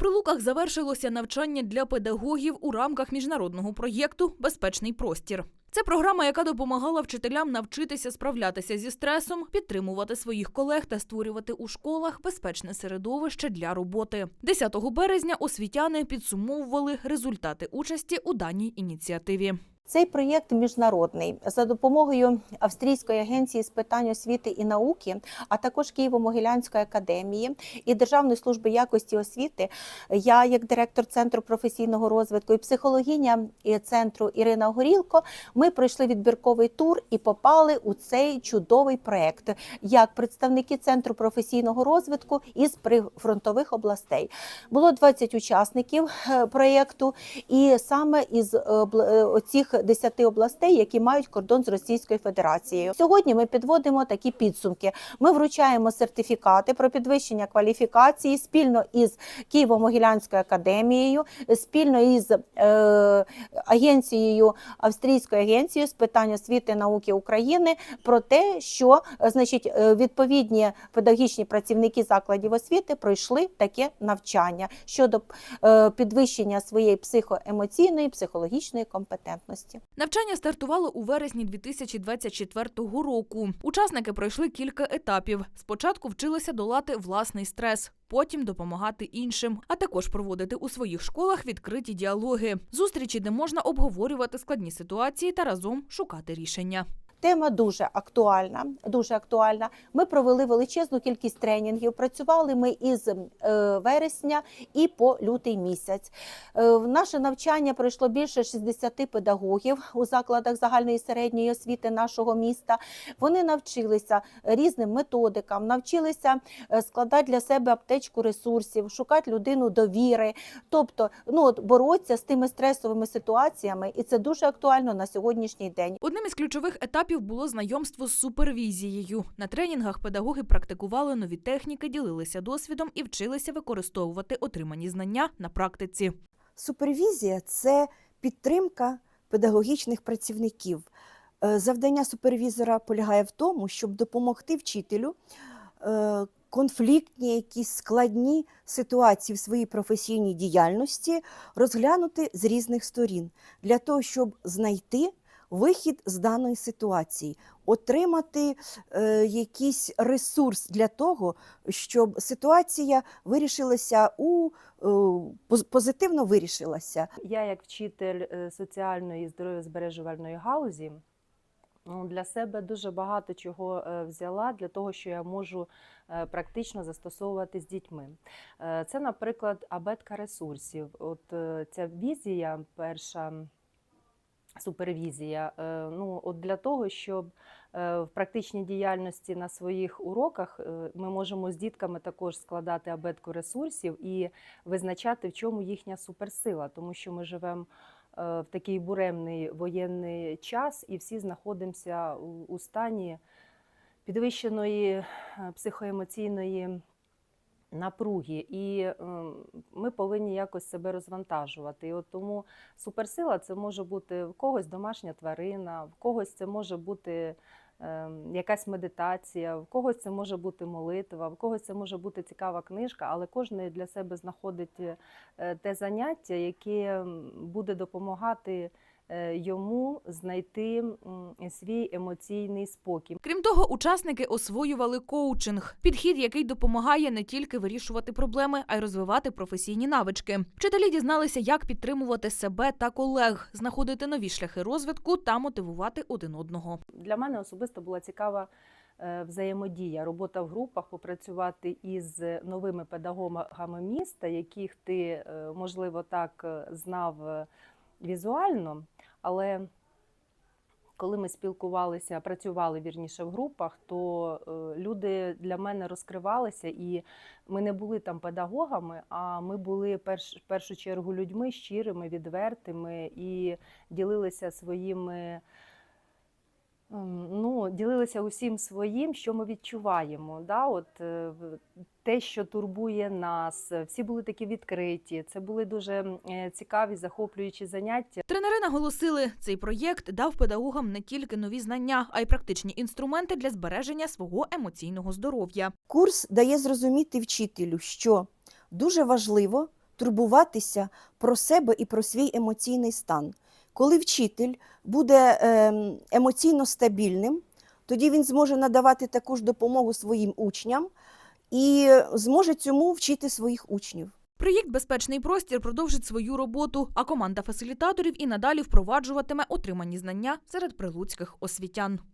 Прилуках завершилося навчання для педагогів у рамках міжнародного проєкту Безпечний простір. Це програма, яка допомагала вчителям навчитися справлятися зі стресом, підтримувати своїх колег та створювати у школах безпечне середовище для роботи. 10 березня освітяни підсумовували результати участі у даній ініціативі. Цей проєкт міжнародний за допомогою Австрійської агенції з питань освіти і науки, а також Києво-Могилянської академії і Державної служби якості освіти. Я, як директор центру професійного розвитку і психологиня і центру Ірина Горілко, ми пройшли відбірковий тур і попали у цей чудовий проєкт як представники центру професійного розвитку із прифронтових областей. Було 20 учасників е, проєкту, і саме із е, е, оцих 10 областей, які мають кордон з Російською Федерацією. Сьогодні ми підводимо такі підсумки. Ми вручаємо сертифікати про підвищення кваліфікації спільно із Києво-Могилянською академією, спільно із е, агенцією Австрійською агенцією з питань освіти і науки України про те, що е, значить е, відповідні педагогічні працівники закладів освіти пройшли таке навчання щодо е, підвищення своєї психоемоційної психологічної компетентності. Навчання стартувало у вересні 2024 року. Учасники пройшли кілька етапів. Спочатку вчилися долати власний стрес, потім допомагати іншим, а також проводити у своїх школах відкриті діалоги, зустрічі, де можна обговорювати складні ситуації та разом шукати рішення. Тема дуже актуальна. Дуже актуальна. Ми провели величезну кількість тренінгів. Працювали ми із е, вересня і по лютий місяць. Е, в наше навчання пройшло більше 60 педагогів у закладах загальної середньої освіти нашого міста. Вони навчилися різним методикам, навчилися е, складати для себе аптечку ресурсів, шукати людину довіри, тобто ну от боротися з тими стресовими ситуаціями, і це дуже актуально на сьогоднішній день. Одним із ключових етапів було знайомство з супервізією. На тренінгах педагоги практикували нові техніки, ділилися досвідом і вчилися використовувати отримані знання на практиці. Супервізія це підтримка педагогічних працівників. Е, Завдання супервізора полягає в тому, щоб допомогти вчителю е, конфліктні, якісь складні ситуації в своїй професійній діяльності розглянути з різних сторін для того, щоб знайти вихід з даної ситуації, отримати е, якийсь ресурс для того, щоб ситуація вирішилася у е, позитивно вирішилася. Я, як вчитель е, соціальної і здоров'язбережувальної галузі, ну, для себе дуже багато чого е, взяла для того, що я можу е, практично застосовувати з дітьми. Це, наприклад, абетка ресурсів. От ця візія, перша супервізія, е, ну, от для того, щоб е, в практичній діяльності на своїх уроках е, ми можемо з дітками також складати абетку ресурсів і визначати, в чому їхня суперсила, тому що ми живемо в такий буремний воєнний час, і всі знаходимося у, стані підвищеної психоемоційної напруги, і ем, ми повинні якось себе розвантажувати. І от тому суперсила це може бути в когось домашня тварина, в когось це може бути ем, якась медитація, в когось це може бути молитва, в когось це може бути цікава книжка, але кожен для себе знаходить е, те заняття, яке буде допомагати е, йому знайти свій емоційний спокій. Крім того, учасники освоювали коучинг, підхід, який допомагає не тільки вирішувати проблеми, а й розвивати професійні навички. Вчителі дізналися, як підтримувати себе та колег, знаходити нові шляхи розвитку та мотивувати один одного. Для мене особисто була цікава е, взаємодія, робота в групах, попрацювати із новими педагогами міста, яких ти, е, можливо, так е, знав е, візуально, але коли ми спілкувалися, працювали вірніше в групах, то е, люди для мене розкривалися, і ми не були там педагогами, а ми були перш, в першу чергу людьми щирими, відвертими і ділилися своїми. Ем, Ну, ділилися усім своїм, що ми відчуваємо. Да? От, е, те, що турбує нас. Всі були такі відкриті. Це були дуже е, цікаві, захоплюючі заняття. Тренери наголосили, цей проєкт дав педагогам не тільки нові знання, а й практичні інструменти для збереження свого емоційного здоров'я. Курс дає зрозуміти вчителю, що дуже важливо турбуватися про себе і про свій емоційний стан. Коли вчитель буде ем, емоційно стабільним, тоді він зможе надавати таку ж допомогу своїм учням і зможе цьому вчити своїх учнів. Проєкт Безпечний простір продовжить свою роботу, а команда фасилітаторів і надалі впроваджуватиме отримані знання серед прилуцьких освітян.